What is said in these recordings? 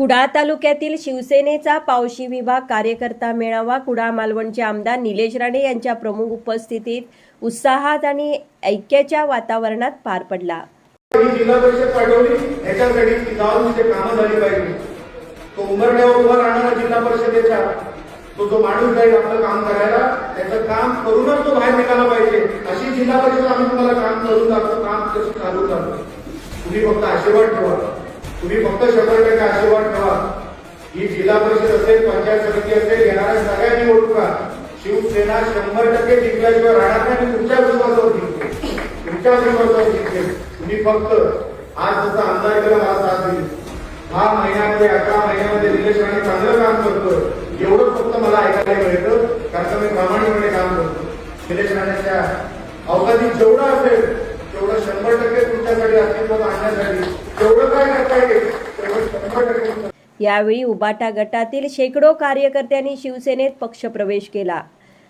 कुडाळ तालुक्यातील शिवसेनेचा पावशी विभाग कार्यकर्ता मेळावा कुडाळ मालवणचे आमदार निलेश राणे यांच्या प्रमुख उपस्थितीत उत्साहात आणि ऐक्याच्या वातावरणात पार पडला. जिल्हा परिषद पाठवली. याच्यासाठी कामं झाली पाहिजे. तो उमरड्यावर उभा राहणारा जिल्हा परिषदेच्या तो जो माणूस जाईल आपलं काम करायला त्याचं काम करूनच तो बाहेर निघाला पाहिजे. अशी जिल्हा परिषद आम्ही तुम्हाला काम करून दाखवतो काम कसं चालू करतो. तुम्ही फक्त आशीर्वाद ठेवा. तुम्ही फक्त शंभर टक्के आशीर्वाद ठेवा. ही जिल्हा परिषद असेल पंचायत समिती असेल येणाऱ्या सगळ्या निवडणुका शिवसेना शंभर टक्के जिंकल्याशिवाय राहणार नाही आणि तुमच्या विश्वासावर जिंकते. तुमच्या विश्वासावर जिंकते. तुम्ही फक्त आज जसा आमदार केला मला साथ दिली. हा महिन्यामध्ये अकरा महिन्यामध्ये निलेश राणे चांगलं काम करतोय. एवढंच फक्त मला ऐकायला मिळतं कारण मी प्रामाणिकपणे काम करतो. निलेश राणेच्या अवकाशात जेवढं असेल तेवढं शंभर टक्के तुमच्यासाठी अस्तित्वात आणण्यासाठी तेवढं काय करता येईल तेवढं शंभर टक्के यावेळी उबाटा गटातील शेकडो कार्यकर्त्यांनी शिवसेनेत पक्षप्रवेश केला.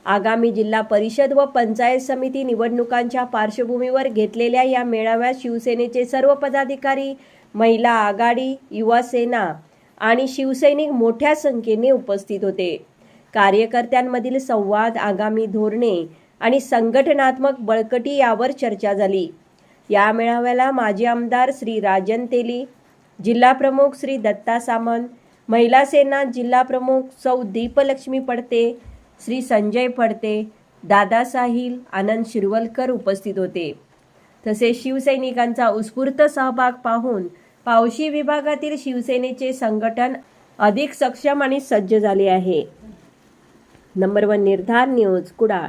आगामी जिल्हा परिषद व पंचायत समिती निवडणुकांच्या पार्श्वभूमीवर घेतलेल्या या मेळाव्यात शिवसेनेचे सर्व पदाधिकारी महिला आघाडी युवा सेना आणि शिवसैनिक मोठ्या संख्येने उपस्थित होते. कार्यकर्त्यांमधील संवाद आगामी धोरणे आणि संघटनात्मक बळकटी यावर चर्चा झाली. या मेळाव्याला माजी आमदार श्री राजन तेली जिल्हा प्रमुख श्री दत्ता सामंत महिला सेना जिल्हा प्रमुख सौ दीपलक्ष्मी पडते श्री संजय पडते दादा साहिल आनंद शिरवलकर उपस्थित होते. तसेच शिवसैनिकांचा उत्स्फूर्त सहभाग पाहून पावशी विभागातील शिवसेनेचे संघटन अधिक सक्षम आणि सज्ज झाले आहे. Number one Nirdhar news Kudal.